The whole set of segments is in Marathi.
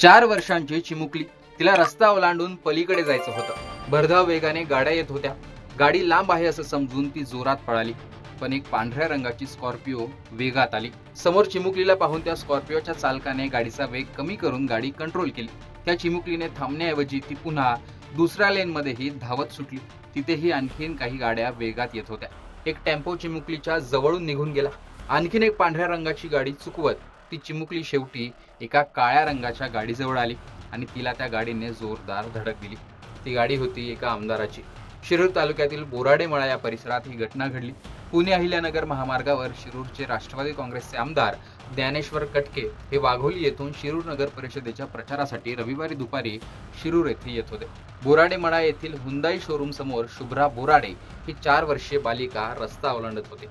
चार वर्षांची चिमुकली. तिला रस्ता ओलांडून पलीकडे जायचं होतं. भरधाव वेगाने गाड्या येत होत्या. गाडी लांब आहे असं समजून ती जोरात पळाली. पण एक पांढऱ्या रंगाची स्कॉर्पिओ वेगात आली. समोर चिमुकलीला पाहून त्या स्कॉर्पिओच्या चालकाने गाडीचा वेग कमी करून गाडी कंट्रोल केली. त्या चिमुकलीने थांबण्याऐवजी ती पुन्हा दुसऱ्या लेनमध्येही धावत सुटली. तिथेही आणखीन काही गाड्या वेगात येत होत्या. एक टेम्पो चिमुकलीच्या जवळून निघून गेला. आणखीन एक पांढऱ्या रंगाची गाडी चुकवत ती चिमुकली शेवटी एका काळ्या रंगाच्या गाडीजवळ आली आणि तिला त्या गाडीने जोरदार धडक दिली. ती गाडी होती एका आमदाराची. शिरूर तालुक्यातील बोराडेमळा या परिसरात ही घटना घडली. पुणे अहिल्यानगर महामार्गावर शिरूरचे राष्ट्रवादी काँग्रेसचे आमदार ज्ञानेश्वर कटके हे वाघोली येथून शिरूर नगर परिषदेच्या प्रचारासाठी रविवारी दुपारी शिरूर येथे येत होते. बोराडेमळा येथील हुंदाई शोरूम समोर शुभ्रा बोराडे ही चार वर्षीय बालिका रस्ता ओलांडत होते.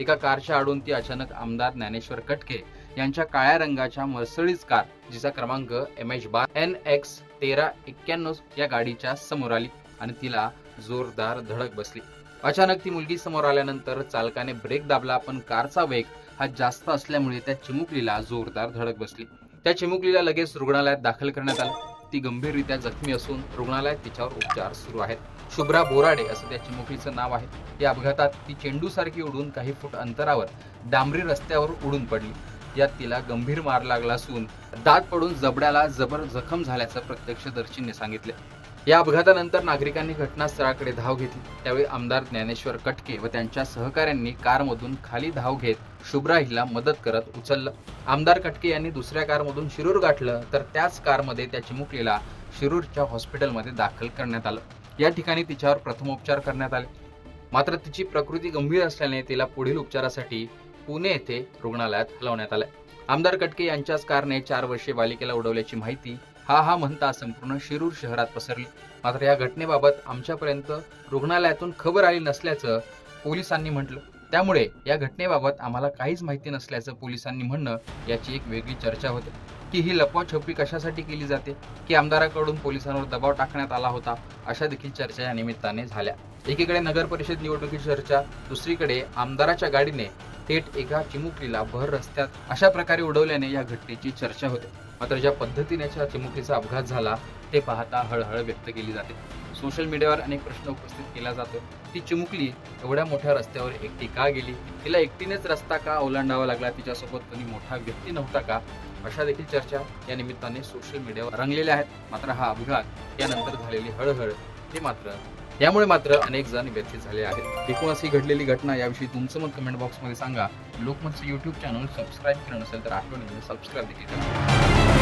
एका कारच्या आडून ती अचानक आमदार ज्ञानेश्वर कटके यांच्या काळ्या रंगाच्या मर्सडीज कार जिचा क्रमांक एम एच बार एन एक्स तेरा एक्क्याण्णव या गाडीच्या समोर आली आणि तिला जोरदार धडक बसली. अचानक ती मुलगी समोर आल्यानंतर चालकाने ब्रेक दाबला पण कारचा वेग हा जास्त असल्यामुळे त्या चिमुकलीला जोरदार धडक बसली. त्या चिमुकलीला लगेच रुग्णालयात दाखल करण्यात आलं. ती गंभीररित्या जखमी असून रुग्णालयात तिच्यावर उपचार सुरू आहेत. शुभ्रा बोराडे असं त्या चिमुकलीचं नाव आहे. या अपघातात ती चेंडूसारखी उडून काही फूट अंतरावर डांबरी रस्त्यावर उडून पडली. यात तिला गंभीर मार लागला असून दात पडून जबड्याला जबर जखम झाल्याचं प्रत्यक्षदर्शींनी सांगितले. या अपघातानंतर नागरिकांनी घटनास्थळाकडे धाव घेतली. त्यावेळी आमदार ज्ञानेश्वर कटके व त्यांच्या सहकाऱ्यांनी कारमधून खाली धाव घेत शुभ्रा हिला मदत करत उचललं. आमदार कटके यांनी दुसऱ्या कारमधून शिरूर गाठलं तर त्याच कारमध्ये त्या चिमुकलीला शिरूरच्या हॉस्पिटलमध्ये दाखल करण्यात आलं. या ठिकाणी तिच्यावर प्रथमोपचार करण्यात आले. मात्र तिची प्रकृती गंभीर असल्याने तिला पुढील उपचारासाठी पुणे येथे रुग्णालयात हलवण्यात आलं आमदार कटके यांच्याच कारने चार वर्षे बालिकेला उडवल्याची माहिती हा हा म्हणता संपूर्ण शिरूर शहरात पसरली. मात्र या घटनेबाबत आमच्यापर्यंत रुग्णालयातून खबर आली नसल्याचं पोलिसांनी म्हटलं. त्यामुळे या घटनेबाबत आम्हाला काहीच माहिती नसल्याचं पोलिसांनी म्हणणं याची एक वेगळी चर्चा होते. की ही लपवाछपवी कशासाठी केली जाते? की आमदाराकडून पोलिसांवर दबाव टाकण्यात आला होता? अशा देखील चर्चा या निमित्ताने झाल्या. एकीकडे नगर परिषद निवडणुकीची चर्चा दुसरीकडे आमदाराच्या गाडीने थेट एका चिमुकलीला भर रस्त्यात अशा प्रकारे उडवल्याने या घटनेची चर्चा होते. मात्र ज्या पद्धतीने या चिमुकलीचा अपघात झाला ते पाहता हळहळ व्यक्त केली जाते. सोशल मीडियावर अनेक प्रश्न उपस्थित केला जातो. ती चिमुकली एवढ्या मोठ्या रस्त्यावर एकटी का गेली? तिला एकटीनेच रस्ता का ओलांडावा लागला? तिच्यासोबत कोणी मोठा व्यक्ती नव्हता का? अशा देखील चर्चा या निमित्ताने सोशल मीडियावर रंगलेल्या आहेत. मात्र हा अपघात यानंतर झालेली हळहळ हे मात्र यामुळे मात्र अनेक जण व्यथित झाले आहेत. एकूणच ही घडलेली घटना याविषयी तुमचं मत कमेंट बॉक्समध्ये सांगा. लोकमतचं युट्यूब चॅनल सबस्क्राईब केलं नसेल तर आठवणीने सबस्क्राईब देखील करा.